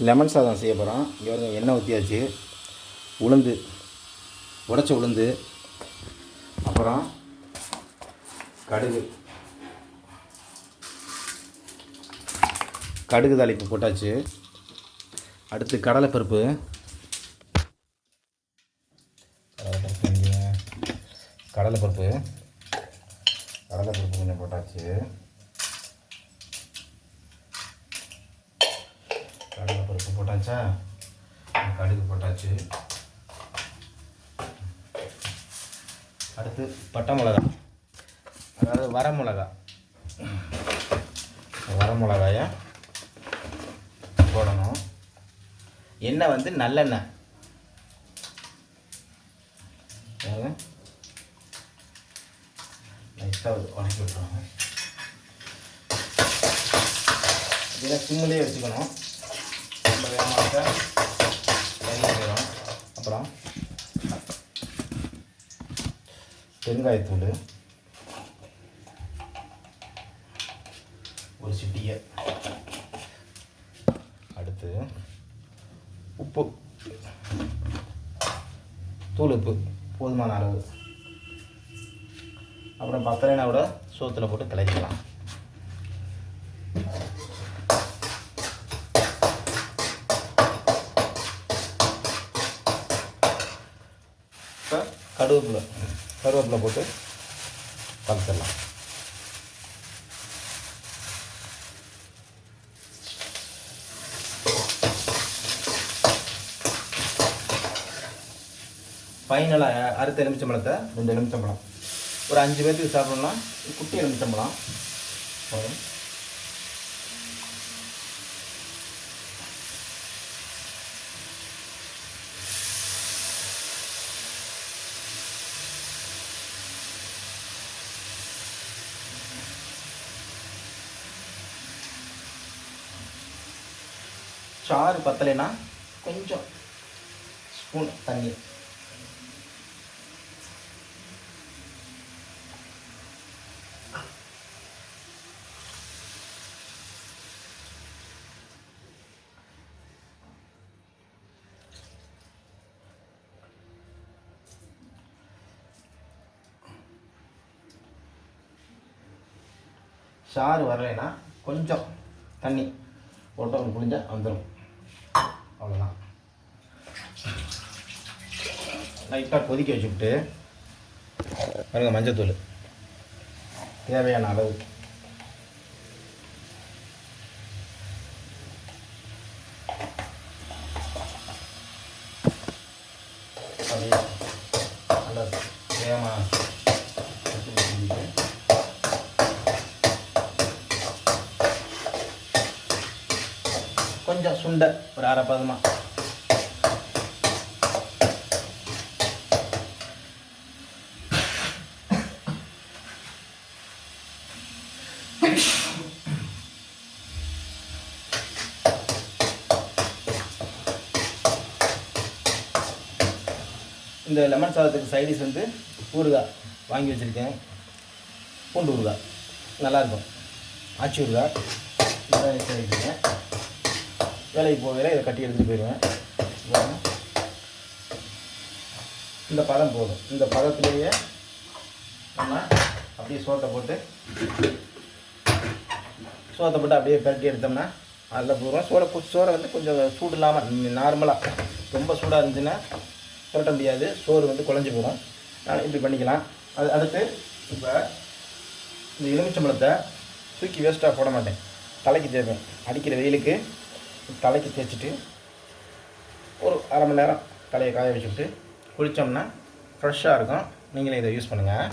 Lemon சாதம் செய்ய போகிறோம் இங்கே வந்து எண்ணெய் ஊற்றியாச்சு உளுந்து உடச்ச உளுந்து அப்புறம் கடுகு. கடுகு தாளிப்பு போட்டாச்சு. அடுத்து கடலைப்பருப்பு கடலைப்பருப்பு. கடலைப்பருப்பு. கடலைப்பருப்பு கொஞ்சம் போட்டாச்சு. உப்பு போட்டாச்சா? கடுகு போட்டாச்சு. அடுத்து பட்டை மிளகா. அதாவது வர மிளகா. வர மிளகாய போடணும். எண்ணெய் வந்து நல்லெண்ணெய். லைட்டாக வதக்கி விட்டுருவாங்க இதில் சிம்மிலே வச்சுக்கணும். ரொம்ப போயிடும் அப்புறம் பெருங்காயத்தூள் ஒரு சிட்டியை. அடுத்து உப்பு. தூள் உப்பு போதுமான அளவு. அப்புறம் பத்தலைனா கூட சோத்தில் போட்டு கிளறிக்கலாம். கருவேப்பிலை கருவேப்பிலை போட்டு கலந்துடலாம். ஃபைனலாக அறுத்த எலுமிச்சம்பழத்தை ரெண்டு எலுமிச்சம்பழம். ஒரு அஞ்சு பேர்த்துக்கு சாப்பிட்ணுன்னா குட்டி எலுமிச்சம்பழம். போதும் சாறு பத்தலைன்னா கொஞ்சம் ஸ்பூன் தண்ணி. சாறு வரலைன்னா கொஞ்சம் தண்ணி. போட்டு புளிஞ்சா வந்துடும் அவ்வளோதான் லைட்டாக கொதிக்க வச்சுக்கிட்டு பாருங்க மஞ்சத்தூள். தேவையான அளவு. அப்படியே நல்லா வேகமாக கொஞ்சம் சுண்டை ஒரு அரை பதமாக இந்த லெமன் சாதத்துக்கு சைடிஸ் வந்து ஊறுகாய் வாங்கி வச்சுருக்கேன். பூண்டு ஊறுகாய். நல்லாயிருக்கும் ஆச்சி ஊறுகாய். நல்லா வச்சுருக்கேன். வேலைக்கு போகையில் இதை கட்டி எடுத்துகிட்டு போயிடுவேன். இந்த பதம் போதும். இந்த பதத்துலேயே நம்ம அப்படியே சோத்தை போட்டு சோத்தை போட்டு அப்படியே பரட்டி எடுத்தோம்னா அதில் போடுவோம் சோறை சோறை வந்து கொஞ்சம் சூடு இல்லாமல் நார்மலாக ரொம்ப சூடாக இருந்துச்சுன்னா புரட்ட முடியாது. சோறு வந்து குழஞ்சி போகும். நான் இப்படி பண்ணிக்கலாம். அது அடுத்து இப்போ இந்த எலுமிச்சம்பழத்தை தூக்கி வேஸ்ட்டாக போட மாட்டேன். தலைக்கு தேய்ப்பேன் அடிக்கிற வெயிலுக்கு தலைக்கு தேய்ச்சிட்டு ஒரு அரை மணி நேரம் தலையை காய வச்சுக்கிட்டு குளித்தோம்னா ஃப்ரெஷ்ஷாக இருக்கும். நீங்களே இதை யூஸ் பண்ணுங்கள்